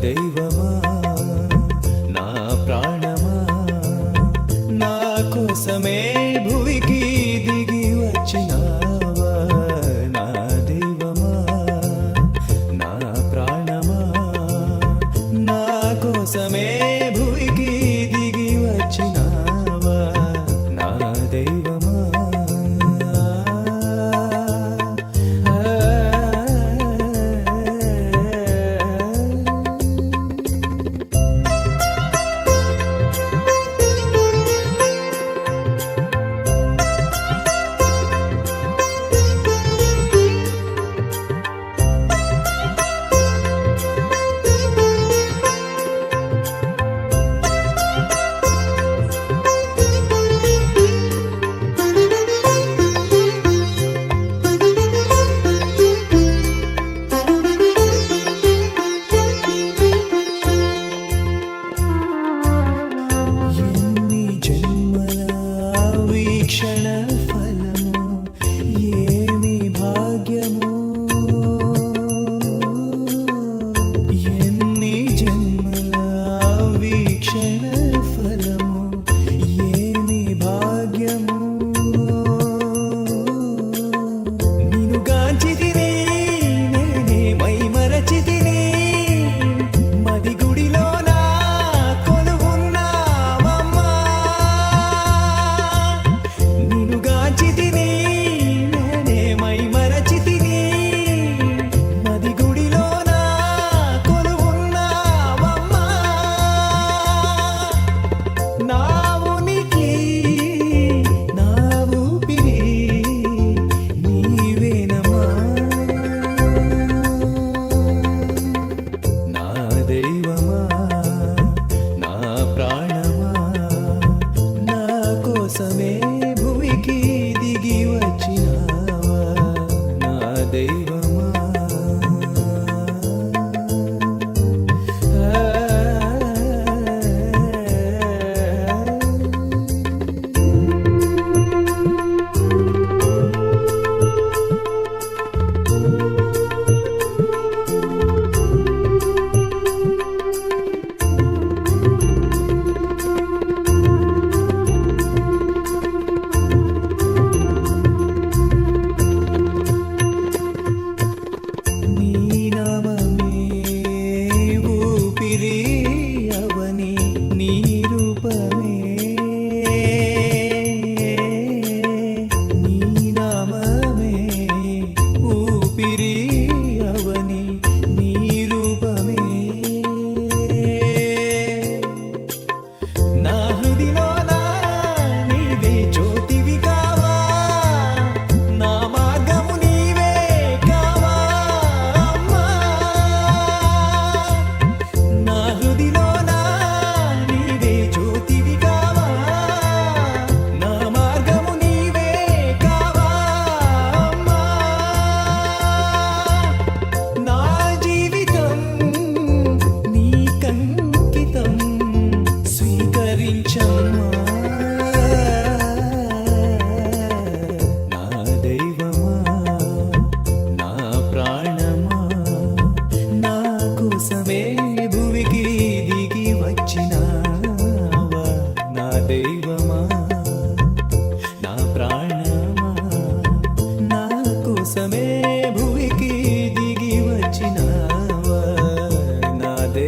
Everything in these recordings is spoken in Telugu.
தெய்வம்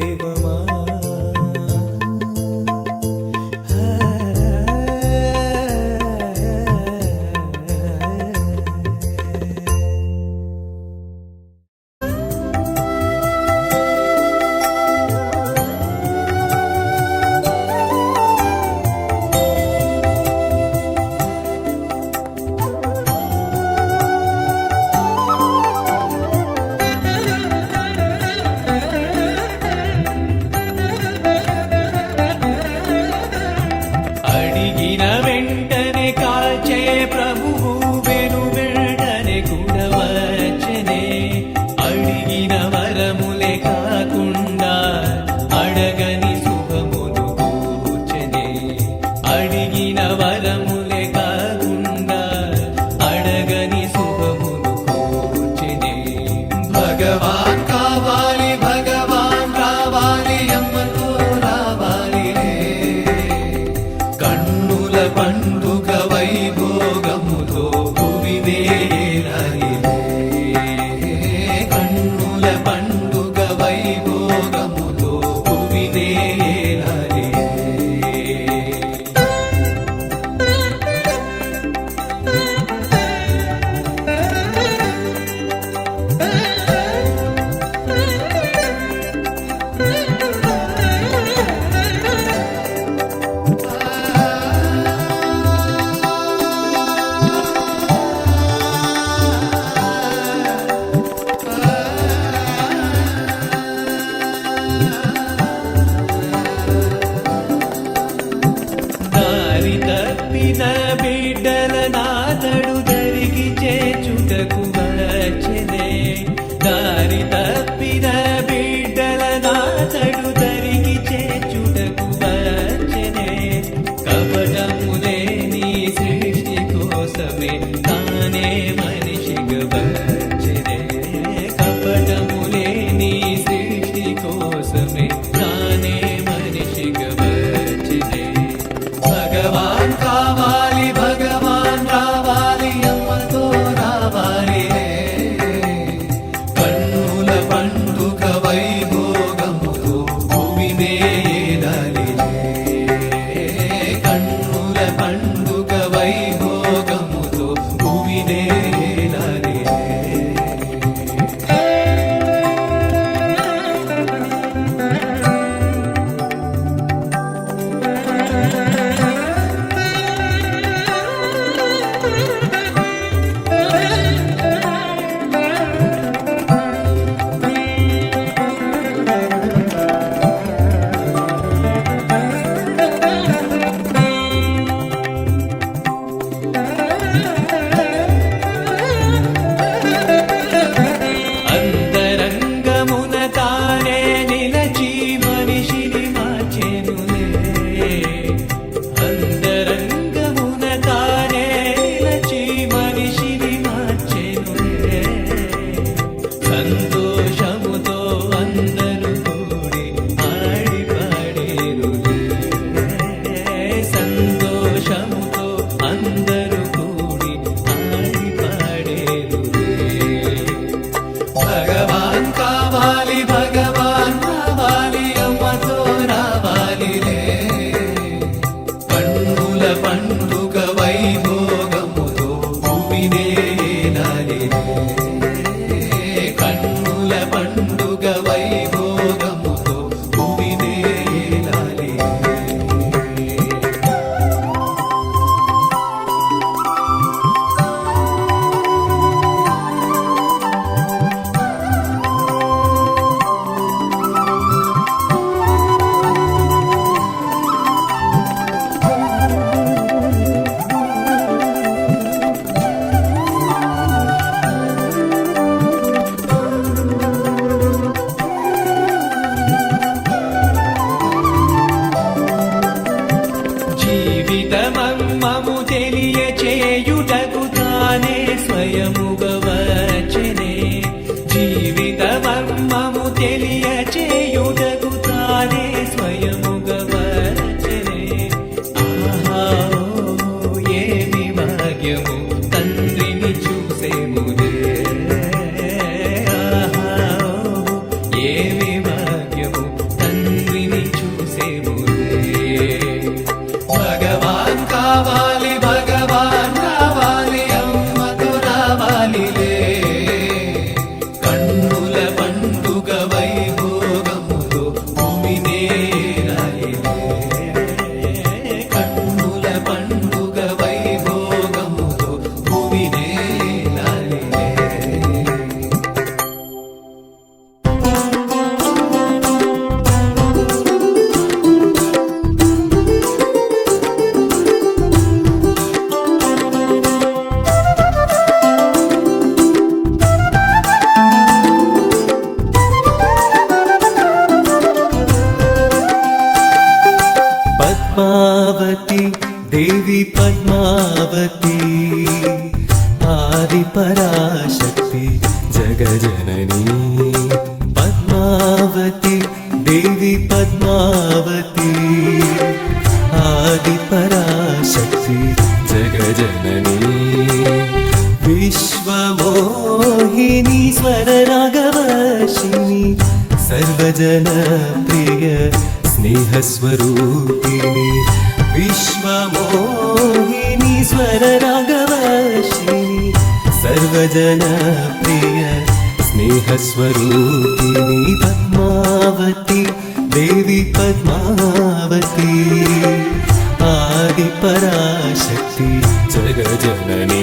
way, తెలియచేయుటకు శాంతి జగజనని విశ్వమోహిని స్వరరాగవశిని సర్వజన ప్రియ స్నేహస్వరూపిణి విశ్వమోహిని స్వరరాగవశిని సర్వజన ప్రియ స్నేహస్వరూపిణి పద్మావతి देवी पद्मावती। ആദിപരാശക്തി ജഗജനനീ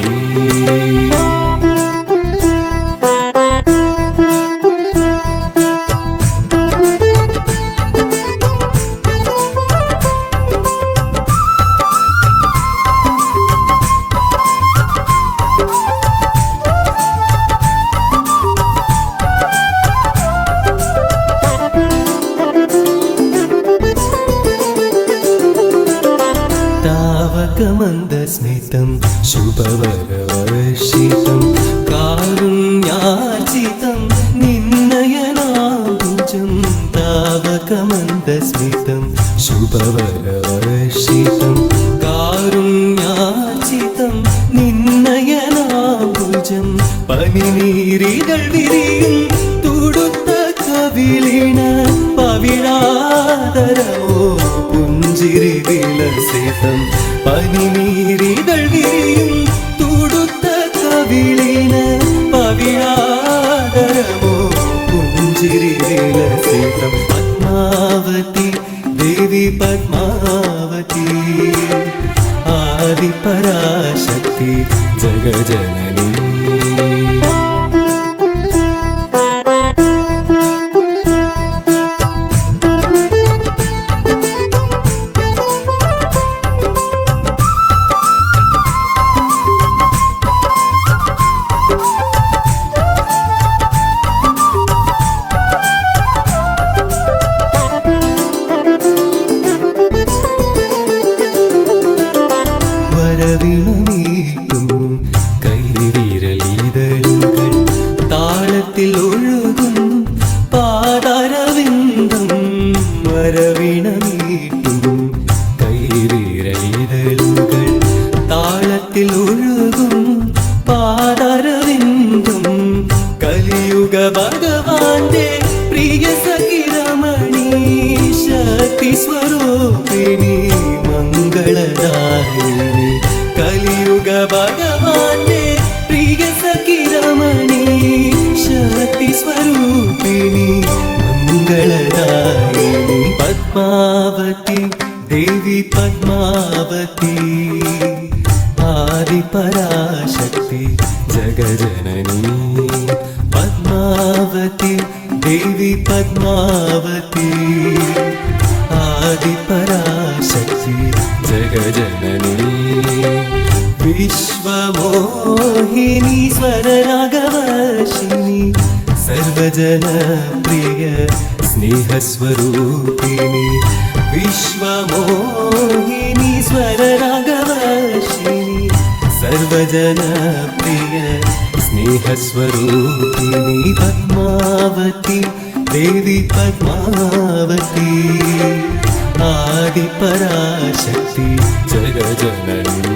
ശുഭവർഷിതം ശുഭവരവർഷിതം കാരുണ്യാർജിതം നിന്നയനാഭുജം താവകമന്ദസ്മിതം ശുഭവരവർഷിതം കാരുണ്യാർജിതം നിന്നയനാഭുജം പനിനീരികൾ വിരിയും തുടുത്ത കവിളിണ പവിഴാതരമോ പുഞ്ചിരി വിളസിതം പനിനീരിതൾ വിരിയും തുടുത്ത കവിളിണ പവിഴാതരമോ പുഞ്ചിരി വിളസിതം പത്മാവതി ദേവി പത്മാവതി ആദിപരാശക്തി ജഗജനനി 何必呢？ప్రియ స్నేహస్వరూపిణి విశ్వమోహిని స్వరరాగవర్షిణి సర్వజన ప్రియ స్నేహస్వరూపిణి పద్మావతి దేవి పద్మావతి ఆది పరాశక్తి జగజనని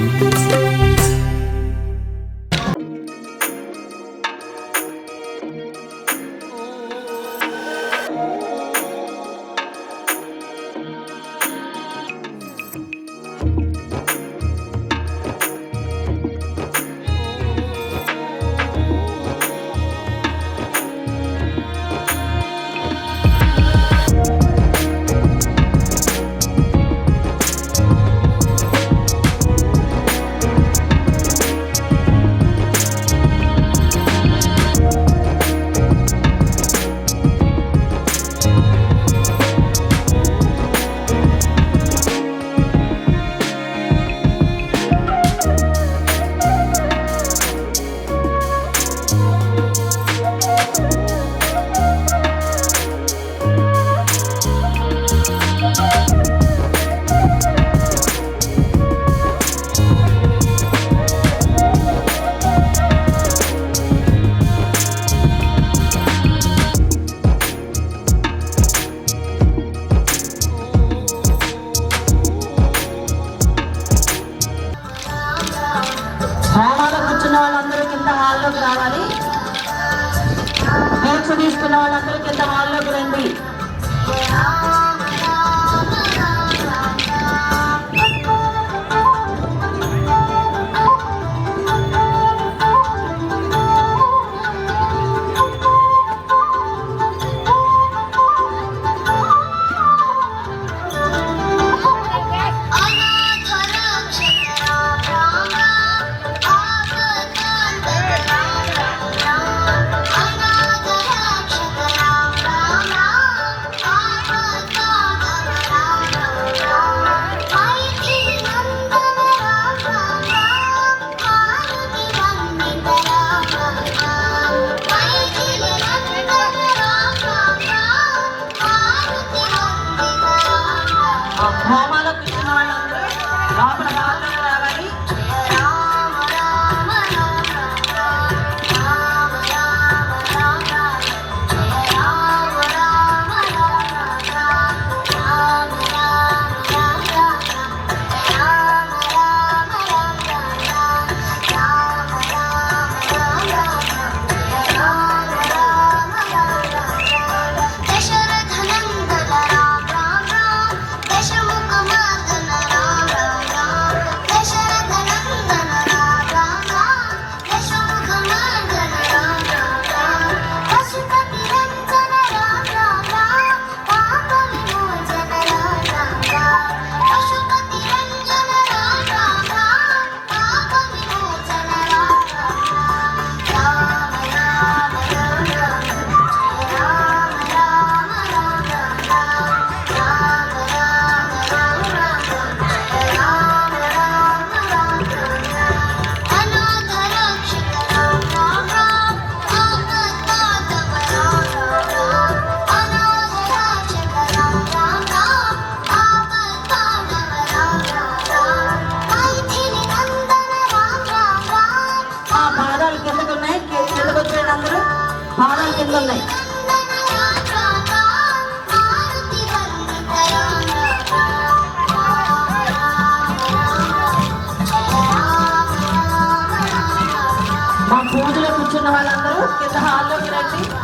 के सहालों की रखी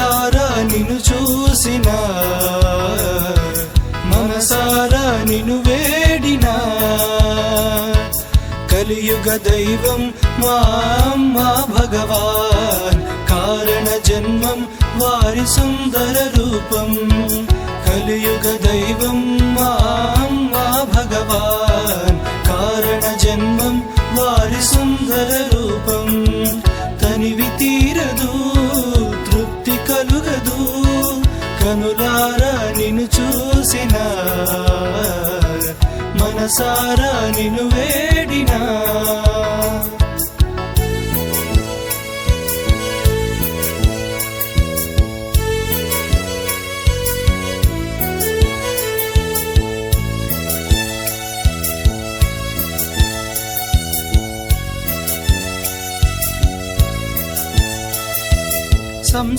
కనులారా నిన్ను చూసిన మనసారా నిన్ను వేడినా. కలియుగ దైవం మా అమ్మ భగవాన్ కారణ జన్మం వారి సుందర రూపం. కలియుగ దైవం మా అమ్మ భగవాన్ కారణ జన్మం వారి సుందర రూపం. పనివి తీరదు తృప్తి కలుగదు. కనులారా నిన్ను చూసిన మనసారా నిన్ను వేడినా.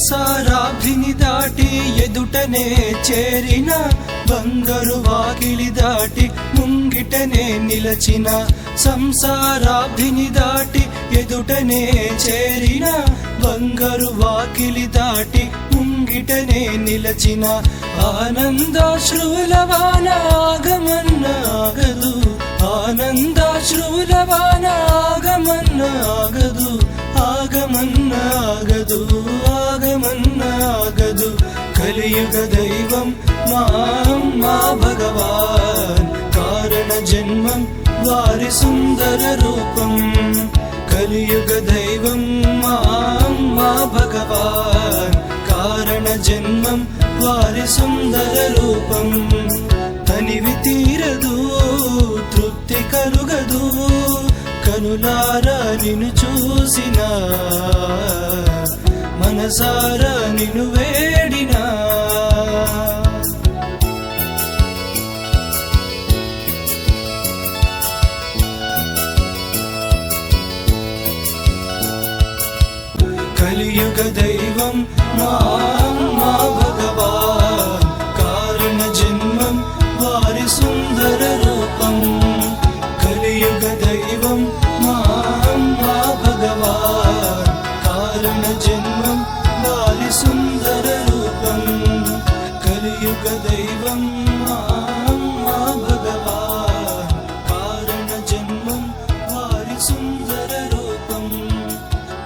సంసారాభిని దాటి ఎదుటనే చేరిన బంగారు వాకిలి దాటి ముంగిటనే నిలచిన సంసారాభిని దాటి ఎదుటనే చేరిన బంగారు వాకిలి దాటి ముంగిటనే నిలచిన ఆనందాశ్రువుల వాన ఆగమన్న ఆగదు కలియుగ దైవం మా మా భగవాన్. కారణ జన్మం వారి సుందర రూపం. కలియుగ దైవం మా మా భగవాన్. కారణ జన్మం వారి సుందర రూపం. తనివి తీరదు తృప్తి కలుగదు కనులారా నిన్ను చూసిన మనసారా నిన్ను వేడినా